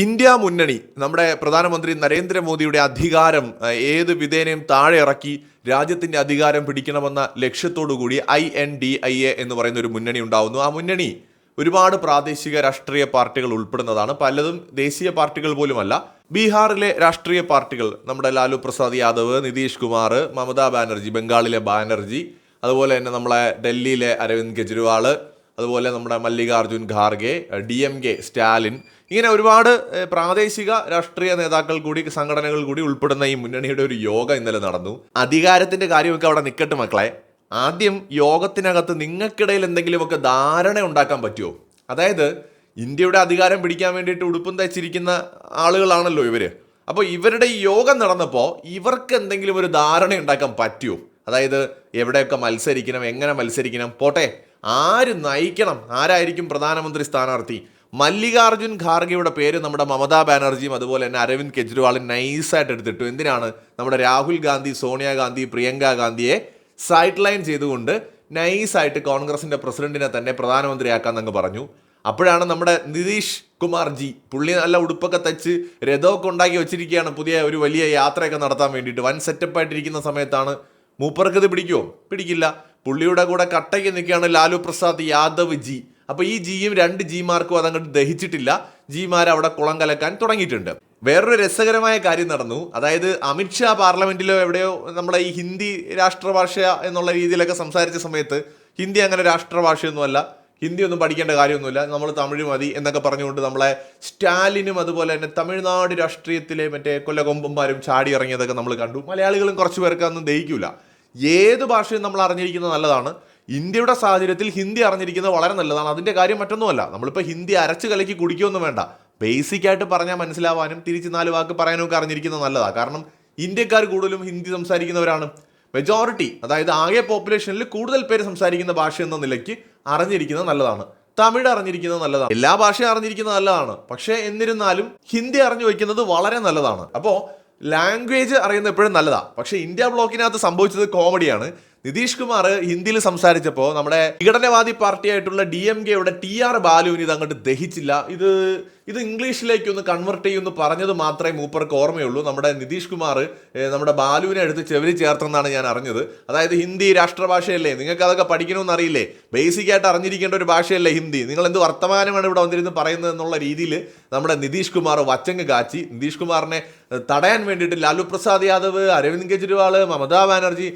India മുന്നണി നമ്മുടെ പ്രധാനമന്ത്രി നരേന്ദ്രമോദിയുടെ അധികാരം ഏത് വിധേനയും താഴെ ഇറക്കി രാജ്യത്തിന്റെ അധികാരം പിടിക്കണമെന്ന ലക്ഷ്യത്തോടു കൂടി I N D I A എന്ന് പറയുന്ന ഒരു മുന്നണി ഉണ്ടാവുന്നു. ആ മുന്നണി ഒരുപാട് പ്രാദേശിക രാഷ്ട്രീയ പാർട്ടികൾ ഉൾപ്പെടുന്നതാണ്. പലതും ദേശീയ പാർട്ടികൾ പോലുമല്ല ബീഹാറിലെ രാഷ്ട്രീയ പാർട്ടികൾ നമ്മുടെ ലാലു പ്രസാദ് യാദവ് നിതീഷ് കുമാർ മമതാ ബാനർജി ബംഗാളിലെ ബാനർജി അതുപോലെ തന്നെ നമ്മളെ ഡൽഹിയിലെ അരവിന്ദ് കെജ്രിവാൾ അതുപോലെ നമ്മുടെ Mallikarjun Kharge D M K Stalin ഇങ്ങനെ ഒരുപാട് പ്രാദേശിക രാഷ്ട്രീയ നേതാക്കൾ കൂടി സംഘടനകൾ കൂടി ഉൾപ്പെടുന്ന ഈ മുന്നണിയുടെ ഒരു യോഗ ഇന്നലെ നടന്നു. അധികാരത്തിന്റെ കാര്യമൊക്കെ അവിടെ നിൽക്കട്ടെ മക്കളെ. ആദ്യം യോഗത്തിനകത്ത് നിങ്ങൾക്കിടയിൽ എന്തെങ്കിലുമൊക്കെ ധാരണ ഉണ്ടാക്കാൻ പറ്റുമോ അതായത് ഇന്ത്യയുടെ അധികാരം പിടിക്കാൻ വേണ്ടിയിട്ട് ഉടുപ്പും തയ്ച്ചിരിക്കുന്ന ആളുകളാണല്ലോ ഇവർ അപ്പോൾ ഇവരുടെ ഈ യോഗം നടന്നപ്പോൾ ഇവർക്ക് എന്തെങ്കിലും ഒരു ധാരണ ഉണ്ടാക്കാൻ പറ്റുമോ അതായത് എവിടെയൊക്കെ മത്സരിക്കണം എങ്ങനെ മത്സരിക്കണം? പോട്ടെ. ആര് നയിക്കണം? ആരായിരിക്കും പ്രധാനമന്ത്രി സ്ഥാനാർത്ഥി? മല്ലികാർജുൻ ഖാർഗെയുടെ പേര് നമ്മുടെ മമതാ ബാനർജിയും അതുപോലെ തന്നെ അരവിന്ദ് കെജ്രിവാളും നൈസായിട്ട് എടുത്തിട്ടു. എന്തിനാണ്? നമ്മുടെ രാഹുൽ ഗാന്ധി സോണിയാഗാന്ധി പ്രിയങ്ക ഗാന്ധിയെ സൈഡ് ലൈൻ ചെയ്തുകൊണ്ട് നൈസായിട്ട് കോൺഗ്രസിന്റെ പ്രസിഡന്റിനെ തന്നെ പ്രധാനമന്ത്രിയാക്കാന്നങ്ങ് പറഞ്ഞു. അപ്പോഴാണ് നമ്മുടെ നിതീഷ് കുമാർ ജി പുള്ളി നല്ല ഉടുപ്പൊക്കെ തച്ച് രഥമൊക്കെ ഉണ്ടാക്കി വെച്ചിരിക്കുകയാണ്. പുതിയ ഒരു വലിയ യാത്രയൊക്കെ നടത്താൻ വേണ്ടിയിട്ട്. വൻ സെറ്റപ്പ് ആയിട്ടിരിക്കുന്ന സമയത്താണ്. മൂപ്പർക്കത് പിടിക്കുമോ പിടിക്കില്ല. പുള്ളിയുടെ കൂടെ കട്ടയ്ക്ക് നിൽക്കുകയാണ് ലാലു പ്രസാദ് യാദവ് ജി. അപ്പൊ ഈ ജിയും രണ്ട് ജിമാർക്കും അതങ്ങോട്ട് ദഹിച്ചിട്ടില്ല. ജിമാർ അവിടെ കുളം കലക്കാൻ തുടങ്ങിയിട്ടുണ്ട്. വേറൊരു രസകരമായ കാര്യം നടന്നു. അതായത് അമിത്ഷാ പാർലമെന്റിലോ എവിടെയോ നമ്മുടെ ഈ ഹിന്ദി രാഷ്ട്രഭാഷ എന്നുള്ള രീതിയിലൊക്കെ സംസാരിച്ച സമയത്ത് ഹിന്ദി അങ്ങനെ രാഷ്ട്രഭാഷയൊന്നുമല്ല. ഹിന്ദി ഒന്നും പഠിക്കേണ്ട കാര്യമൊന്നുമില്ല. നമ്മൾ തമിഴ് മതി എന്നൊക്കെ പറഞ്ഞുകൊണ്ട് നമ്മളെ സ്റ്റാലിനും അതുപോലെ തന്നെ തമിഴ്നാട് രാഷ്ട്രീയത്തിലെ മറ്റേ കൊല്ലകൊമ്പന്മാരും ചാടി ഇറങ്ങിയതൊക്കെ നമ്മൾ കണ്ടു. മലയാളികളും കുറച്ച് പേർക്ക് അതൊന്നും ദഹിക്കൂല. ഏത് ഭാഷയും നമ്മൾ അറിഞ്ഞിരിക്കുന്നത് നല്ലതാണ്. ഇന്ത്യയുടെ സാഹചര്യത്തിൽ ഹിന്ദി അറിഞ്ഞിരിക്കുന്നത് വളരെ നല്ലതാണ്. അതിന്റെ കാര്യം മറ്റൊന്നുമല്ല. നമ്മളിപ്പോൾ ഹിന്ദി അരച്ച് കലക്കി കുടിക്കുകയൊന്നും വേണ്ട. ബേസിക് ആയിട്ട് പറഞ്ഞാൽ മനസ്സിലാവാനും തിരിച്ച് നാല് വാക്ക് പറയാനും ഒക്കെ അറിഞ്ഞിരിക്കുന്നത് നല്ലതാണ് കാരണം ഇന്ത്യക്കാർ കൂടുതലും ഹിന്ദി സംസാരിക്കുന്നവരാണ്. മെജോറിറ്റി അതായത് ആകെ പോപ്പുലേഷനിൽ കൂടുതൽ പേര് സംസാരിക്കുന്ന ഭാഷ എന്ന നിലയ്ക്ക് അറിഞ്ഞിരിക്കുന്നത് നല്ലതാണ്. തമിഴ് അറിഞ്ഞിരിക്കുന്നത് നല്ലതാണ്. എല്ലാ ഭാഷയും അറിഞ്ഞിരിക്കുന്നത് നല്ലതാണ്. പക്ഷേ എന്നിരുന്നാലും ഹിന്ദി അറിഞ്ഞു വയ്ക്കുന്നത് വളരെ നല്ലതാണ്. അപ്പോൾ ലാംഗ്വേജ് അറിയുന്നത് എപ്പോഴും നല്ലതാണ് പക്ഷേ ഇന്ത്യ ബ്ലോക്കിനകത്ത് സംഭവിച്ചത് കോമഡിയാണ്. നിതീഷ് കുമാർ ഹിന്ദിയിൽ സംസാരിച്ചപ്പോൾ നമ്മുടെ വിഘടനവാദി പാർട്ടിയായിട്ടുള്ള ഡി എം കെയുടെ ടി ആർ ബാലുവിന് ഇത് അങ്ങോട്ട് ദഹിച്ചില്ല. ഇത് ഇത് ഇംഗ്ലീഷിലേക്ക് ഒന്ന് കൺവെർട്ട് ചെയ്യുമെന്ന് പറഞ്ഞത് മാത്രമേ മൂപ്പർക്ക് ഓർമ്മയുള്ളൂ. നമ്മുടെ നിതീഷ് കുമാർ നമ്മുടെ ബാലുവിനെ എടുത്ത് ചെവിരി ചേർത്തെന്നാണ് ഞാൻ അറിഞ്ഞത്. അതായത് ഹിന്ദി രാഷ്ട്രഭാഷയല്ലേ? നിങ്ങൾക്ക് അതൊക്കെ പഠിക്കണമെന്ന് അറിയില്ലേ? ബേസിക് ആയിട്ട് അറിഞ്ഞിരിക്കേണ്ട ഒരു ഭാഷയല്ലേ ഹിന്ദി. നിങ്ങൾ എന്ത് വർത്തമാനമാണ് ഇവിടെ വന്നിരുന്ന് പറയുന്നത് എന്നുള്ള രീതിയിൽ നമ്മുടെ നിതീഷ് കുമാർ വച്ചങ്ങ് കാച്ചി. നിതീഷ് കുമാറിനെ തടയാൻ വേണ്ടിയിട്ട് ലാലു പ്രസാദ് യാദവ് അരവിന്ദ് കെജ്രിവാൾ മമതാ ബാനർജി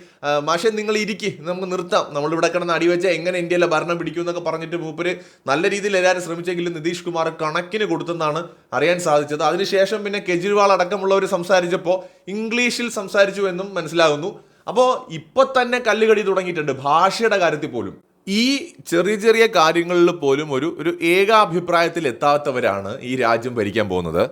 മാഷെ നിങ്ങൾ ഇരിക്കി. നമുക്ക് നിർത്താം. നമ്മൾ ഇവിടെ കിടന്ന് അടിവെച്ച എങ്ങനെ ഇന്ത്യയിലെ ഭരണം പിടിക്കും എന്നൊക്കെ പറഞ്ഞിട്ട് മൂപ്പര് നല്ല രീതിയിൽ എല്ലാവരും ശ്രമിച്ചെങ്കിലും നിതീഷ് കുമാർ കണക്കിന് കൊടുത്തെന്നാണ് അറിയാൻ സാധിച്ചത്. അതിനുശേഷം പിന്നെ കെജ്രിവാൾ അടക്കമുള്ളവർ സംസാരിച്ചപ്പോൾ ഇംഗ്ലീഷിൽ സംസാരിച്ചു എന്നും മനസ്സിലാകുന്നു. അപ്പോൾ ഇപ്പൊ തന്നെ കല്ലുകടി തുടങ്ങിയിട്ടുണ്ട്. ഭാഷയുടെ കാര്യത്തിൽ പോലും. ഈ ചെറിയ ചെറിയ കാര്യങ്ങളിൽ പോലും ഒരു ഒരു ഏകാഭിപ്രായത്തിൽ എത്താത്തവരാണ് ഈ രാജ്യം ഭരിക്കാൻ പോകുന്നത്.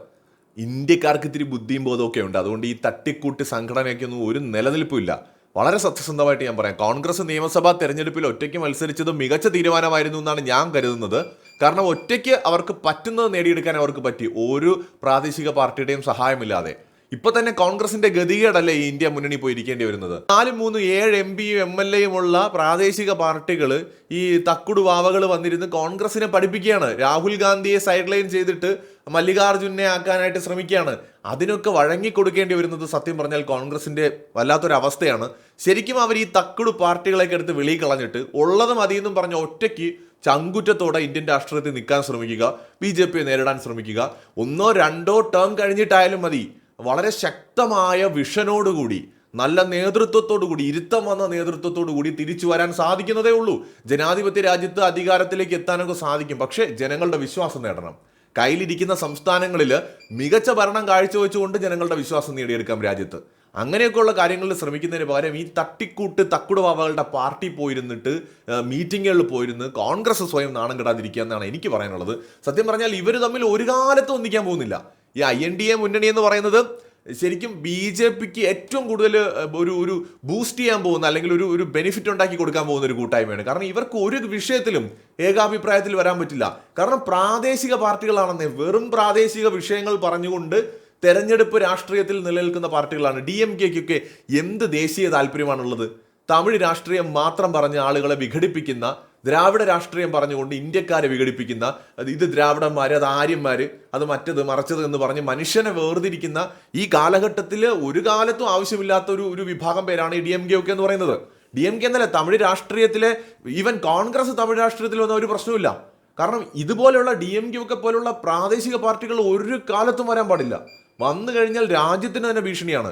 ഇന്ത്യക്കാർക്ക് ഇത്തിരി ബുദ്ധിയും ബോധമൊക്കെ ഉണ്ട്. അതുകൊണ്ട് ഈ തട്ടിക്കൂട്ടി സംഘടനയ്ക്കൊന്നും ഒരു നിലനിൽപ്പും ഇല്ല. വളരെ സത്യസന്ധമായിട്ട് ഞാൻ പറയാം. കോൺഗ്രസ് നിയമസഭാ തെരഞ്ഞെടുപ്പിൽ ഒറ്റയ്ക്ക് മത്സരിച്ചത് മികച്ച തീരുമാനമായിരുന്നു എന്നാണ് ഞാൻ കരുതുന്നത്. കാരണം ഒറ്റയ്ക്ക് അവർക്ക് പറ്റുന്നത് നേടിയെടുക്കാൻ അവർക്ക് പറ്റി. ഒരു പ്രാദേശിക പാർട്ടിയുടെയും സഹായമില്ലാതെ. ഇപ്പൊ തന്നെ കോൺഗ്രസിന്റെ ഗതികേടല്ലേ ഈ ഇന്ത്യ മുന്നണി പോയിരിക്കേണ്ടി വരുന്നത്? നാല് മൂന്ന് ഏഴ് എം പിയും എം എൽ എയും ഉള്ള പ്രാദേശിക പാർട്ടികൾ ഈ തക്കുടു വാവകൾ വന്നിരുന്ന് കോൺഗ്രസിനെ പഠിപ്പിക്കുകയാണ്. രാഹുൽ ഗാന്ധിയെ സൈഡ് ലൈൻ ചെയ്തിട്ട് മല്ലികാർജുനെ ആക്കാനായിട്ട് ശ്രമിക്കുകയാണ്. അതിനൊക്കെ വഴങ്ങിക്കൊടുക്കേണ്ടി വരുന്നത് സത്യം പറഞ്ഞാൽ കോൺഗ്രസിന്റെ വല്ലാത്തൊരവസ്ഥയാണ്. ശരിക്കും അവർ ഈ തക്കുടു പാർട്ടികളൊക്കെ എടുത്ത് വെളിയിൽ കളഞ്ഞിട്ട് ഉള്ളത് മതിയെന്നും പറഞ്ഞ ഒറ്റയ്ക്ക് ചങ്കുറ്റത്തോടെ ഇന്ത്യൻ രാഷ്ട്രീയത്തിൽ നിൽക്കാൻ ശ്രമിക്കുക ബി നേരിടാൻ ശ്രമിക്കുക. ഒന്നോ രണ്ടോ ടേം കഴിഞ്ഞിട്ടായാലും മതി. വളരെ ശക്തമായ വിഷനോടുകൂടി നല്ല നേതൃത്വത്തോടു കൂടി ഇരുത്തം വന്ന നേതൃത്വത്തോടു കൂടി തിരിച്ചു വരാൻ സാധിക്കുന്നതേ ഉള്ളൂ. ജനാധിപത്യ രാജ്യത്ത് അധികാരത്തിലേക്ക് എത്താനൊക്കെ സാധിക്കും. പക്ഷേ ജനങ്ങളുടെ വിശ്വാസം നേടണം. കയ്യിലിരിക്കുന്ന സംസ്ഥാനങ്ങളിൽ മികച്ച ഭരണം കാഴ്ചവെച്ചുകൊണ്ട് ജനങ്ങളുടെ വിശ്വാസം നേടിയെടുക്കാം രാജ്യത്ത്. അങ്ങനെയൊക്കെയുള്ള കാര്യങ്ങളിൽ ശ്രമിക്കുന്നതിന് പകരം ഈ തട്ടിക്കൂട്ട് തക്കുടുവാവകളുടെ പാർട്ടി പോയിരുന്നിട്ട് മീറ്റിങ്ങുകളിൽ പോയിരുന്ന് കോൺഗ്രസ് സ്വയം നാണം കെടാതിരിക്കുക എന്നാണ് എനിക്ക് പറയാനുള്ളത്. സത്യം പറഞ്ഞാൽ ഇവർ തമ്മിൽ ഒരു കാലത്തും ഒന്നിക്കാൻ പോകുന്നില്ല. ഈ ഐ എൻ ഡി എ മുന്നണി എന്ന് പറയുന്നത് ശരിക്കും ബി ജെ പിക്ക് ഏറ്റവും കൂടുതൽ ഒരു ഒരു ബൂസ്റ്റ് ചെയ്യാൻ പോകുന്ന അല്ലെങ്കിൽ ഒരു ഒരു ബെനിഫിറ്റ് ഉണ്ടാക്കി കൊടുക്കാൻ പോകുന്ന ഒരു കൂട്ടായ്മയാണ്. കാരണം ഇവർക്ക് ഒരു വിഷയത്തിലും ഏകാഭിപ്രായത്തിൽ വരാൻ പറ്റില്ല. കാരണം പ്രാദേശിക പാർട്ടികളാണെന്നേ വെറും പ്രാദേശിക വിഷയങ്ങൾ പറഞ്ഞുകൊണ്ട് തെരഞ്ഞെടുപ്പ് രാഷ്ട്രീയത്തിൽ നിലനിൽക്കുന്ന പാർട്ടികളാണ്. ഡി എം കെക്കൊക്കെ എന്ത് ദേശീയ താല്പര്യമാണുള്ളത്? തമിഴ് രാഷ്ട്രീയം മാത്രം പറഞ്ഞ ആളുകളെ വിഘടിപ്പിക്കുന്ന ദ്രാവിഡ രാഷ്ട്രീയം പറഞ്ഞുകൊണ്ട് ഇന്ത്യക്കാരെ വിഘടിപ്പിക്കുന്ന അത് ഇത് ദ്രാവിഡന്മാർ അത് ആര്യന്മാർ അത് മറ്റത് മറച്ചത് എന്ന് പറഞ്ഞ് മനുഷ്യനെ വേർതിരിക്കുന്ന ഈ കാലഘട്ടത്തിൽ ഒരു കാലത്തും ആവശ്യമില്ലാത്ത ഒരു ഒരു വിഭാഗം പേരാണ് ഈ ഡി എം കെ ഒക്കെ എന്ന് പറയുന്നത്. ഡി എം കെ എന്നല്ല തമിഴ് രാഷ്ട്രീയത്തിലെ ഈവൻ കോൺഗ്രസ് തമിഴ് രാഷ്ട്രീയത്തിൽ വന്ന ഒരു പ്രശ്നമില്ല കാരണം ഇതുപോലെയുള്ള ഡി എം കെ ഒക്കെ പോലുള്ള പ്രാദേശിക പാർട്ടികൾ ഒരു കാലത്തും വരാൻ പാടില്ല. വന്നു കഴിഞ്ഞാൽ രാജ്യത്തിന് തന്നെ ഭീഷണിയാണ്.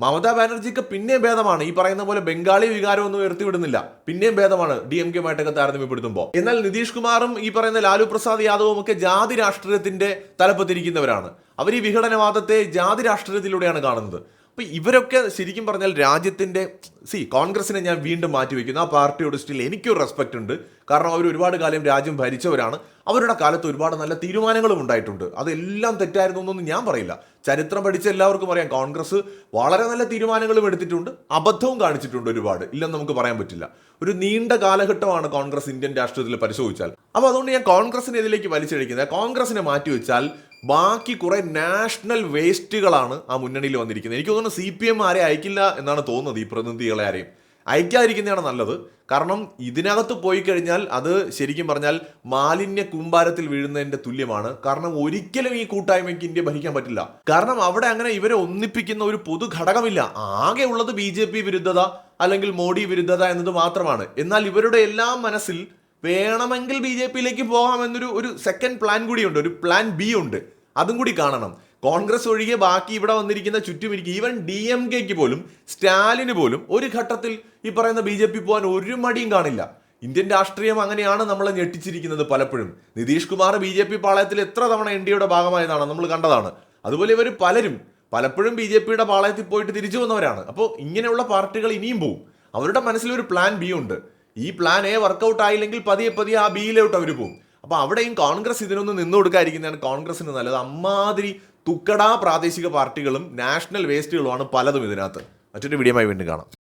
മമതാ ബാനർജിക്ക് പിന്നെയും ഭേദമാണ്. ഈ പറയുന്ന പോലെ ബംഗാളി വികാരമൊന്നും ഉയർത്തിവിടുന്നില്ല. പിന്നെയും ഭേദമാണ് ഡി എം കെയുമായിട്ടൊക്കെ താരതമ്യപ്പെടുത്തുമ്പോൾ. എന്നാൽ നിതീഷ് കുമാറും ഈ പറയുന്ന ലാലു പ്രസാദ് യാദവും ഒക്കെ ജാതി രാഷ്ട്രീയത്തിന്റെ തലപ്പത്തിരിക്കുന്നവരാണ്. അവർ ഈ വിഘടനവാദത്തെ ജാതി രാഷ്ട്രീയത്തിലൂടെയാണ് കാണുന്നത്. അപ്പൊ ഇവരൊക്കെ ശരിക്കും പറഞ്ഞാൽ രാജ്യത്തിന്റെ സി കോൺഗ്രസിനെ ഞാൻ വീണ്ടും മാറ്റിവെക്കുന്നു ആ പാർട്ടിയോട് സ്റ്റിൽ എനിക്കൊരു റെസ്പെക്റ്റ് ഉണ്ട്. കാരണം അവർ ഒരുപാട് കാലം രാജ്യം ഭരിച്ചവരാണ്. അവരുടെ കാലത്ത് ഒരുപാട് നല്ല തീരുമാനങ്ങളും ഉണ്ടായിട്ടുണ്ട്. അതെല്ലാം തെറ്റായിരുന്നു എന്നൊന്നും ഞാൻ പറയില്ല. ചരിത്രം പഠിച്ച എല്ലാവർക്കും അറിയാം. കോൺഗ്രസ് വളരെ നല്ല തീരുമാനങ്ങളും എടുത്തിട്ടുണ്ട്. അബദ്ധവും കാണിച്ചിട്ടുണ്ട് ഒരുപാട്. ഇല്ലെന്ന് നമുക്ക് പറയാൻ പറ്റില്ല. ഒരു നീണ്ട കാലഘട്ടമാണ് കോൺഗ്രസ് ഇന്ത്യൻ രാഷ്ട്രീയത്തിൽ പരിശോധിച്ചാൽ. അപ്പോൾ അതുകൊണ്ട് ഞാൻ കോൺഗ്രസിനെതിലേക്ക് വലിച്ചഴിക്കുന്നത് കോൺഗ്രസിനെ മാറ്റിവെച്ചാൽ ബാക്കി കുറെ നാഷണൽ വേസ്റ്റുകളാണ് ആ മുന്നണിയിൽ വന്നിരിക്കുന്നത്. എനിക്ക് തോന്നുന്നു സി പി എം ആരെ അയക്കില്ല എന്നാണ് തോന്നുന്നത് ഈ പ്രതിനിധികളെ ആരെയും. അയക്കാതിരിക്കുന്നതാണ് നല്ലത്. കാരണം ഇതിനകത്ത് പോയി കഴിഞ്ഞാൽ അത് ശരിക്കും പറഞ്ഞാൽ മാലിന്യ കുമ്പാരത്തിൽ വീഴുന്നതിന്റെ തുല്യമാണ്. കാരണം ഒരിക്കലും ഈ കൂട്ടായ്മയ്ക്ക് ഇന്ത്യ ഭരിക്കാൻ പറ്റില്ല. കാരണം അവിടെ അങ്ങനെ ഇവരെ ഒന്നിപ്പിക്കുന്ന ഒരു പൊതു ഘടകമില്ല ആകെ ഉള്ളത് ബി വിരുദ്ധത അല്ലെങ്കിൽ മോഡി വിരുദ്ധത എന്നത് മാത്രമാണ്. എന്നാൽ ഇവരുടെ എല്ലാം മനസ്സിൽ വേണമെങ്കിൽ ബി ജെ പിയിലേക്ക് പോകാമെന്നൊരു ഒരു സെക്കൻഡ് പ്ലാൻ കൂടിയുണ്ട് ഒരു പ്ലാൻ ബി ഉണ്ട്. അതും കൂടി കാണണം. കോൺഗ്രസ് ഒഴികെ ബാക്കി ഇവിടെ വന്നിരിക്കുന്ന ചുറ്റുമിരിക്കും ഈവൻ ഡി എം കെക്ക് പോലും സ്റ്റാലിന് പോലും ഒരു ഘട്ടത്തിൽ ഈ പറയുന്ന ബി ജെ പി പോകാൻ ഒരു മടിയും കാണില്ല. ഇന്ത്യൻ രാഷ്ട്രീയം അങ്ങനെയാണ് നമ്മളെ ഞെട്ടിച്ചിരിക്കുന്നത് പലപ്പോഴും. Nitish Kumar B J P പാളയത്തിൽ എത്ര തവണ എൻ ഡിയുടെ ഭാഗമായതാണ് നമ്മൾ കണ്ടതാണ്. അതുപോലെ ഇവർ പലരും പലപ്പോഴും ബി ജെ പിയുടെ പാളയത്തിൽ പോയിട്ട് തിരിച്ചു വന്നവരാണ്. അപ്പോൾ ഇങ്ങനെയുള്ള പാർട്ടികൾ ഇനിയും പോവും. അവരുടെ മനസ്സിൽ ഒരു പ്ലാൻ ബി ഉണ്ട്. ഈ പ്ലാൻ എ വർക്കൗട്ട് ആയില്ലെങ്കിൽ പതിയെ പതിയെ ആ ബിയിലോട്ട് അവർ പോകും അപ്പോൾ അവിടെയും കോൺഗ്രസ് ഇതിനൊന്നും നിന്നു കൊടുക്കാതിരിക്കുന്നതാണ് കോൺഗ്രസിന് നല്ലത്. അമ്മാതിരി തുക്കടാ പ്രാദേശിക പാർട്ടികളും നാഷണൽ വേസ്റ്റുകളുമാണ് പലതും ഇതിനകത്ത്. മറ്റൊരു വീഡിയോമായി വീണ്ടും കാണാം.